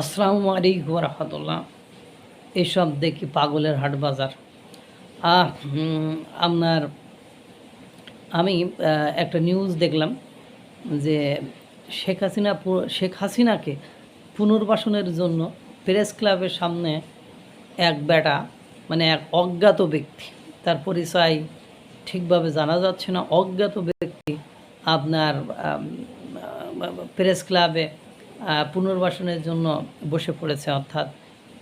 আসসালামু আলাইকুম রহমতুল্লাহ এসব দেখি পাগলের হাট বাজার। আপনার, আমি একটা নিউজ দেখলাম যে শেখ হাসিনা শেখ হাসিনাকে পুনর্বাসনের জন্য প্রেস ক্লাবের সামনে এক বেটা মানে এক অজ্ঞাত ব্যক্তি, তার পরিচয় ঠিকভাবে জানা যাচ্ছে না, অজ্ঞাত ব্যক্তি আপনার প্রেস ক্লাবে পুনর্বাসনের জন্য বসে পড়েছে, অর্থাৎ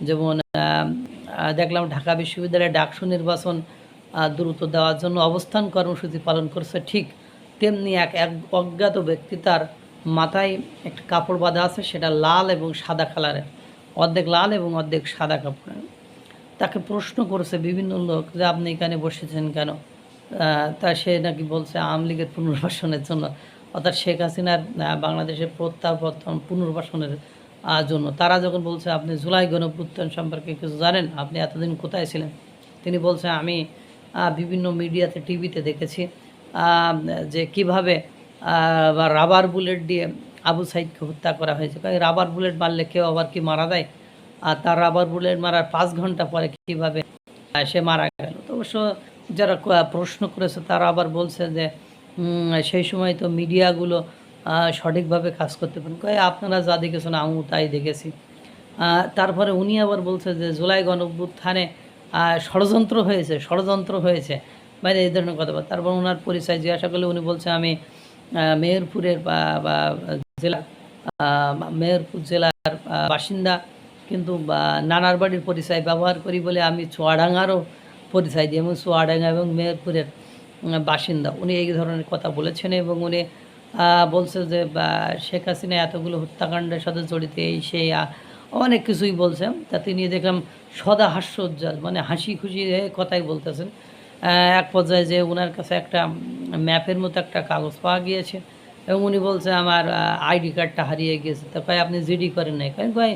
যেমন দেখলাম ঢাকা বিশ্ববিদ্যালয়ে ডাকসু নির্বাচন দ্রুত দেওয়ার জন্য অবস্থান কর্মসূচি পালন করছে। ঠিক তেমনি এক এক অজ্ঞাত ব্যক্তি তার মাথায় একটা কাপড় বাঁধা আছে, সেটা লাল এবং সাদা কালারের। অর্ধেক লাল এবং অর্ধেক সাদা কাপড়ের। তাকে প্রশ্ন করেছে বিভিন্ন লোক যে, আপনি এখানে বসেছেন কেন? তা সে নাকি বলছে, আওয়ামী লীগের পুনর্বাসনের জন্য। অর্থাৎ শেখ হাসিনার বাংলাদেশের প্রত্যাবর্তন পুনর্বাসনের জন্য। তারা যখন বলছে, আপনি জুলাই গণপুত্থান সম্পর্কে কিছু জানেন? আপনি এতদিন কোথায় ছিলেন? তিনি বলছে, আমি বিভিন্ন মিডিয়াতে, টিভিতে দেখেছি যে কীভাবে বা রাবার বুলেট দিয়ে আবু সাইদকে হত্যা করা হয়েছে। কারণ রাবার বুলেট মারলে কেউ আবার কি মারা যায়? আর তার রাবার বুলেট মারার পাঁচ ঘণ্টা পরে কীভাবে সে মারা গেল? তো অবশ্য যারা প্রশ্ন করেছে, তারা আবার বলছে যে সেই সময় তো মিডিয়াগুলো সঠিকভাবে কাজ করতে পারেন। কয়ে আপনারা যা দেখেছেন আমিও তাই দেখেছি। তারপরে উনি আবার বলছে যে জুলাই গণঅভ্যুত্থানে আহ, ষড়যন্ত্র হয়েছে ষড়যন্ত্র হয়েছে। মানে এই ধরনের কথা বলে। তারপর ওনার পরিচয় জিজ্ঞাসা করলে উনি বলছে আমি মেহেরপুরের বা জেলা মেহেরপুর জেলার বাসিন্দা। কিন্তু নানার বাড়ির পরিচয় ব্যবহার করি বলে আমি চুয়াডাঙ্গারও পরিচয় দিই। এবং চুয়াডাঙ্গা এবং মেহেরপুরের। বাসিন্দা। উনি এই ধরনের কথা বলেছেন এবং উনি বলছে যে শেখ হাসিনা এতগুলো হত্যাকাণ্ডের সাথে জড়িত, এই সেই অনেক কিছুই বলছেন। তা তিনি দেখলাম সদা হাস্যোজ্জ্বল মানে হাসি খুশি কথাই বলতেছেন। এক পর্যায়ে যে ওনার কাছে একটা ম্যাপের মতো একটা কাগজ পাওয়া গিয়েছে এবং উনি বলছে, আমার আইডি কার্ডটা হারিয়ে গিয়েছে তা কয়, আপনি জিডি করেন নাই? কয় কয়,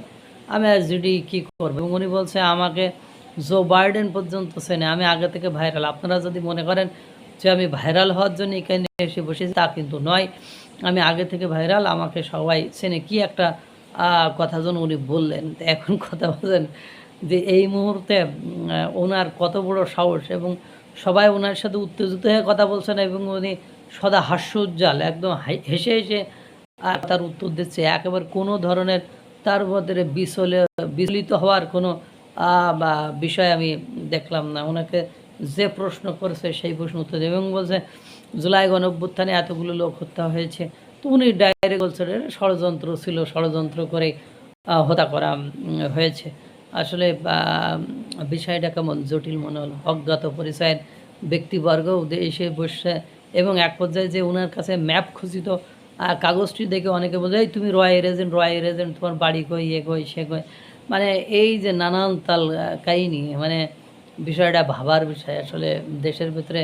আমি আর জিডি কী করব? এবং উনি বলছে, আমাকে জো বাইডেন পর্যন্ত চেনে, আমি আগে থেকে ভাইরাল। আপনারা যদি মনে করেন যে আমি ভাইরাল হওয়ার জন্য এখানে এসে বসেছি, তা কিন্তু নয়। আমি আগে থেকে ভাইরাল আমাকে সবাই চেনে কি একটা কথা যেন উনি বললেন। এখন কথা বলেন যে এই মুহূর্তে ওনার কত বড় সাহস এবং সবাই ওনার সাথে উত্তেজিত হয়ে কথা বলছেন এবং উনি সদা হাস্যোজ্জ্বল, একদম হেসে হেসে আর তার উত্তর দিচ্ছে। একেবারে কোনো ধরনের তার মধ্যে বিচলে বিচলিত হওয়ার কোনো বিষয় আমি দেখলাম না। ওনাকে যে প্রশ্ন করেছে সেই প্রশ্ন উত্তর দেবে এবং বলছে জুলাই গণ অভ্যুত্থানে এতগুলো লোক হত্যা হয়েছে। তো উনি ডাইরেক্ট বলছেন ষড়যন্ত্র ছিল ষড়যন্ত্র করে হত্যা করা হয়েছে। আসলে বিষয়টা কেমন? জটিল মনে হলো। অজ্ঞাত পরিচয়ের ব্যক্তিবর্গ এসে বসে এবং এক পর্যায়ে যে ওনার কাছে ম্যাপ খুঁজিত আহ, কাগজটি দেখে অনেকে বলে এই তুমি রয়ের এজেন্ট রয়ের এজেন্ট তোমার বাড়ি কই এ কই সে কই? মানে এই যে নানান তাল কাহিনী মানে বিষয়টা ভাবার বিষয়, আসলে দেশের ভিতরে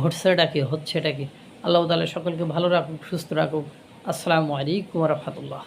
ঘটছেটা কি, হচ্ছেটা কি? আল্লাহ তালা সকলকে ভালো রাখুক, সুস্থ রাখুক। আসসালামু আলাইকুম রহমতুল্লাহ।